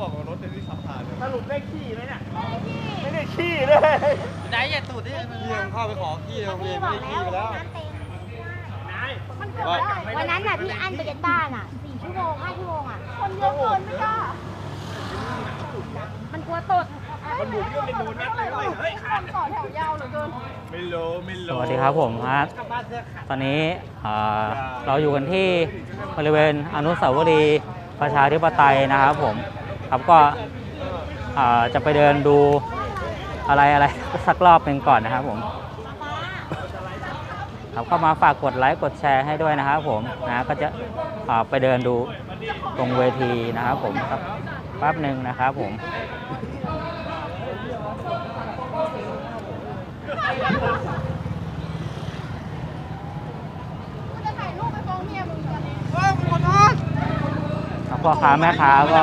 บอกว่ารถในที่ขับผ่านเลยสรุปได้ขี้ไหมเนี่ย ไม่ได้ขี้เลยไหนอย่าตูดดิพี่ยังเข้าไปขอขี้ในโรงเรียนไม่ได้ขี้ไปแล้วนายมันเกือบได้วันนั้นน่ะพี่อั้นไปเกนต้าน่ะสี่ชั่วโมงห้าชั่วโมงอะ คนเยอะเกินไม่กล้ามันกลัวตดมันหมุนก็เป็นโดนัทเลยเฮ้ยคนต่อแถวยาวเหลือเกินไม่รู้ไม่สรู้วัสดีครับผมครับตอนนี้เอ่อเราอยู่กันที่บริเวณอนุสาวรีย์ประชาธิปไตยนะครับผม ครับก็เอ่อจะไปเดินดูอะไรอะไรสักรอบหนึ่งก่อนนะครับผมครับก็มาฝากกดไลค์กดแชร์ให้ด้วยนะครับผมนะก็จะเอ่อไปเดินดูตรงเวทีนะครับผมครับแป๊บหนึ่งนะครับผมจะถ่ายรูปไปฟ้องเมียมึงตอนนี้พ่อค้าแม่ค้าก็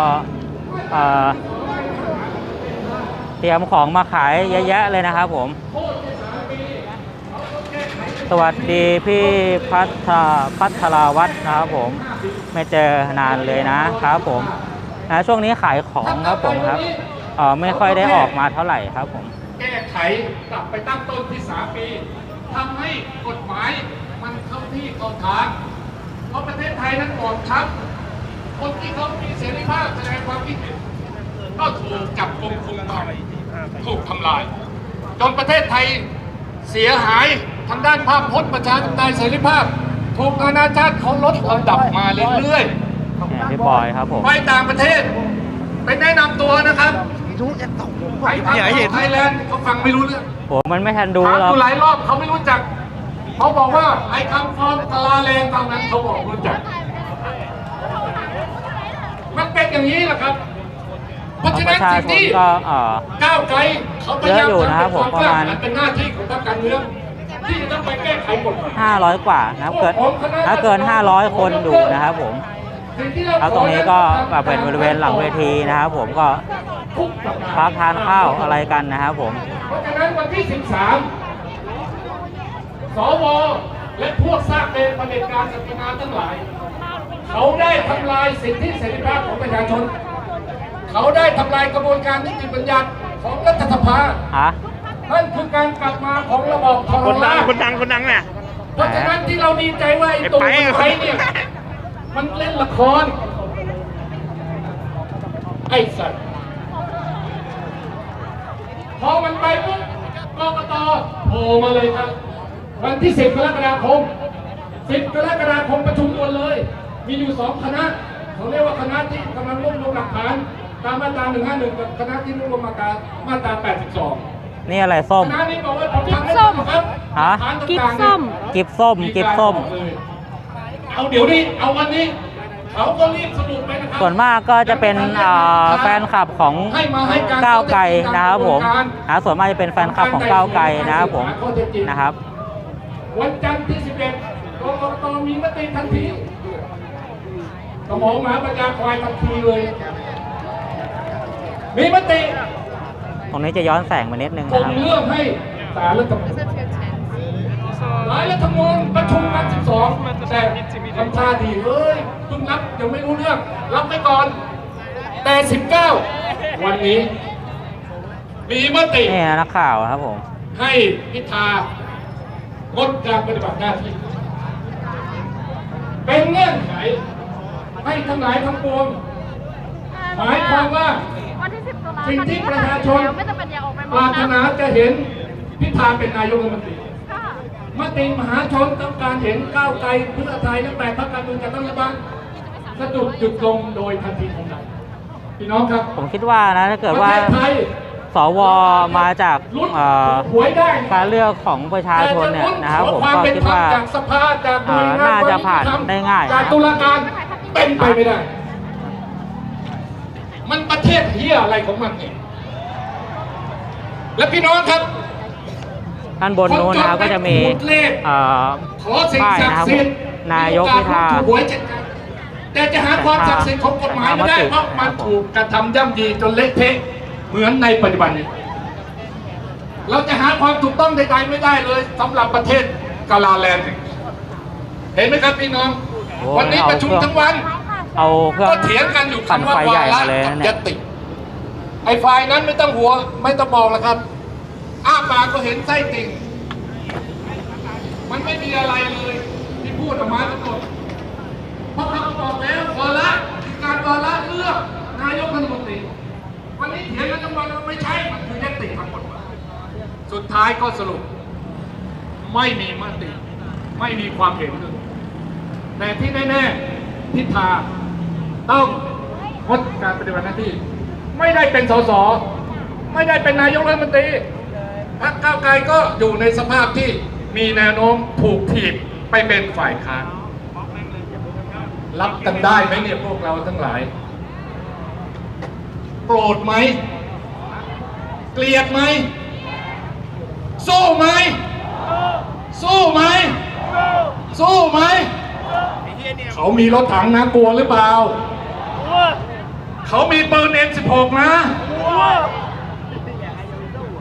เตรียมของมาขายเยอะแยะเลยนะครับผม สวัสดีพี่พัทรพัทราวัฒนะครับผม ไม่เจอนานเลยนะครับผมนะช่วงนี้ขายของครับผมครับเออไม่ค่อยได้ออกมาเท่าไหร่ครับผม แก้ไขกลับไปตั้งต้นที่สามปีทำให้กฎหมายมันเข้าที่เข้าทางเพราะประเทศไทยนั้นบอบช้ำ คนที่เขามีเสรีภาพแสดงความคิดเห็นก็ถูกจับกุมคุมขังถูกทำลาย จนประเทศไทยเสียหายทางด้านภาพพจน์ประชาธิปไตยเสรีภาพถูกนานาชาติเขาลดระดับมาเรื่อยๆเนี่ยพี่บอยครับผมไปต่างประเทศไปแนะนำตัวนะครับไปทางไทยแลนด์เขาฟังไม่รู้เรื่องผมมันไม่ทันดูถามหรอกอยู่หลายรอบเขาไม่รู้จัก เขาบอกว่าไอ้คำฟอมกลาแรงเท่านั้นเขาบอกรู้จักมันเป็น อย่างนี้แหละครับเพราะฉะปนั้นระชาสิ่งชนที่ก็เอ่อก้าวไกลเขาพยายามเยอะอยู่นะครับทำให้ผมประมาณควกล้หเป็นหน้าที่ของพรรคการเมืองที่จะต้องไปแก้ไขกฎหมาย500กว่านะครับเกินถ้าเกิน500คนดูนะครับผมสิ่งที่เราแล้วตรงนี้ก็แบบเป็นบริเวณหลังเวทีนะครับผมก็ทุกสัปดาห์พักทานข้าวอะไรกันนะครับผม เพราะฉะนั้นวันที่ 13 สว และพวกสร้างเป็นประเด็จการสันตินาทั้งหลาย เขาได้ทำลายสิทธิเสรีภาพของประชาชน เขาได้ทำลายกระบวนการนิติบัญญัติของรัฐสภาฮะนั่นคือการกลับมาของระบอบทรคนดัรางชคนดังคนดังเนี่ย เพราะฉะนั้นที่เราดีใจว่าไอ้ตู่ไอ้มันไป ไปเนี่ย มันเล่นละคร ไอ้สัตว์พอมันไปปุ๊บกกตโผล่มาเลยครับ วันที่ 10 กรกฎาคม 10 กรกฎาคมประชุมกันเลย มีอยู่สองคณะเขาเรียกว่าคณะที่กำลังรวบรวมหลักฐานตามมาตรา151กับคณะที่รวบรวมมาตรามาตรา82นี่อะไรส้ม คณะนี้บอกว่าผมทำให้ครับฮะ หลักฐานต่างๆเนี่ยกิบส้ม กิบส้ม เอาเดี๋ยวนี้ เอาวันนี้ เขาก็รีบสรุปไปนะครัส่วนมากก็จะเป็นเอ่อแฟนคลับของให้มาให้การก้าวไกลนะครับผมนะส่วนมากจะเป็นแฟนคลับของก้าวไกลนะครับผมนะครับ วันจันทร์ที่ 11กกตมีมติทันที สมองหมาปัญญาควายทันทีเลย มีมติตรงนี้จะย้อนแสงมานิดนึงส่นะงครับ เรื่องให้สารรัฐธรรมนูญหลายรัฐธรรมนูญประชุมกัน12 แต่ทำท่าดีเอ้ยเพิ่งรับยังไม่รู้เรื่อง รับไปก่อน แต่ 19 วันนี้ มีมติ นี่นะนักข่าวครับผม ให้พิธางดการปฏิบัติหน้าที่ เป็นเงื่อนไข ให้ทั้งหลายทั้งปวง หมายความว่าวันที่สิบตุลาสิ่งที่ประชาชนไม่จำเป็นอย่าออกไปปรารถนาจะเห็นพิธาเป็นนายกรัฐมนตรีค่ะมติมหาชนต้องการเห็นก้าวไกลเพื่อไทยและแปดพรรคการเมืองจัดตั้งรัฐบาลสะดุดหยุดลงโดยทันทีทันใดพี่น้องครับผมคิดว่านะถ้าเกิดว่าประเทศไทย สวมาจากลุ้นเอ่อหวยได้การเลือกของประชาชนเนี่ยนะครับผมก็คิดว่าจากสภาจากหน่วยงานอ่าน่าจะผ่านได้ง่าย จากตุลาการ เป็นไปไม่ได้ มันประเทศเฮียอะไรของมันเนี่ย และพี่น้องครับด้านบนนู้นนะครับก็จะมีเอ่อขอสิ่งป้ายศักนะครับดิ์สิทธิ์นายกพิธาถูกหวยเจ็ดครั้งแต่จะหาความศักดิ์สิทธิ์ของกฎหมายไม่ได้เพราะมันถูกกระทำย่ำยีจนเละเทะเหมือนในปัจจุบันนี้ เราจะหาความถูกต้องใดๆไม่ได้เลยสำหรับประเทศกาลาแลนด์เห็นไหมครับพี่น้อง โอ้วันนี้ประชุมทั้งวันเเอาเครื่อง ก็เถียงกันอยู่ปั่นคำว่าไฟใหญ่วาระมาเลยกับนะเนี่ย ยติ ไอ้ฝ่ายนั้นไม่ต้องหัว ไม่ต้องบอกแล้วครับ อ้าปากก็เห็นไส้ติ่ง มันไม่มีอะไรเลยที่พูดออกมาทั้งหมดเพราะเขาบอกแล้ววาระคือการวาระเลือกนายกรัฐมนตรีวันนี้เถียงกันทั้งวันว่าไม่ใช่มันคือยติทั้งหมดสุดท้ายก็สรุป ไม่มีมติ ไม่มีความเห็นเลย แต่ที่แน่ๆพิธาต้องงดการปฏิบัติหน้าที่ ไม่ได้เป็นสสไม่ได้เป็นนายกรัฐมนตรีพรรคก้าวไกลก็อยู่ในสภาพที่มีแนวโน้มถูกถีบไปเป็นฝ่ายค้านรับกันได้ไหมเนี่ยพวกเราทั้งหลาย โกรธไหม เกลียดไหม สู้ไหม สู้ไหม สู้ไหม ไอ้ เฮียเนี่ยเขามีรถถังนะกลัวหรือเปล่ากลัวเขามีปืน M16 นะกลัว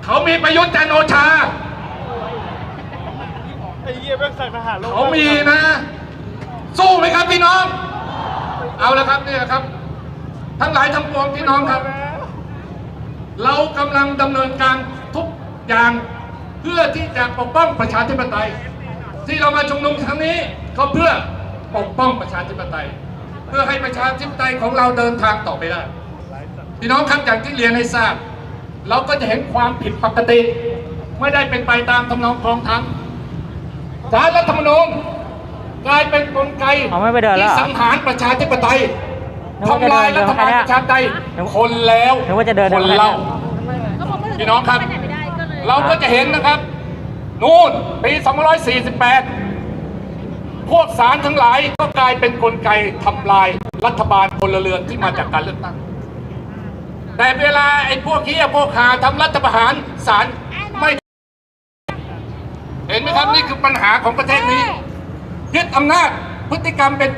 เขามีประยุทธ์จันทร์โอชาไอ้เฮียแม่งใส่ทหารลงเขามีนะ สู้ไหมครับพี่น้อง เอาละครับนี่แหละครับ ทั้งหลายทั้งปวงพี่น้องครับ เรากำลังดำเนินการทุกอย่างเพื่อที่จะปกป้องประชาธิปไตย ที่เรามาชุมนุมครั้งนี้ก็เพื่อ ปกป้องประชาธิปไตย เพื่อให้ประชาธิปไตยของเราเดินทางต่อไปได้พี่น้องครับอย่างที่เรียนให้ทราบ เราก็จะเห็นความผิดปกติ ไม่ได้เป็นไปตามทำนองคลองธรรมสารรัฐธรรมนูญกลายเป็นกลไกเอาไม่ไปเดินแล้วที่เหรอสังหารประชาธิปไตยนึกว่าจะทำเดิลายนรัฐบาลเดินประชาธิปไตยนึกว่าคนแล้วนึกว่าจะเดินคนเดินเล่าพี่น้องครับ เราก็จะเห็นนะครับ นู่นปี2548 พวกสารทั้งหลายก็กลายเป็นกลไกทำลายรัฐบาลพลเรือนที่มาจากการเลือกตั้ง แต่เวลาไอ้พวกเฮียพวกหาทำรัฐประหารสารไม่ เห็นไหมครับนี่คือปัญหาของประเทศนี้ยึดอำนาจพฤติกรรมเป็น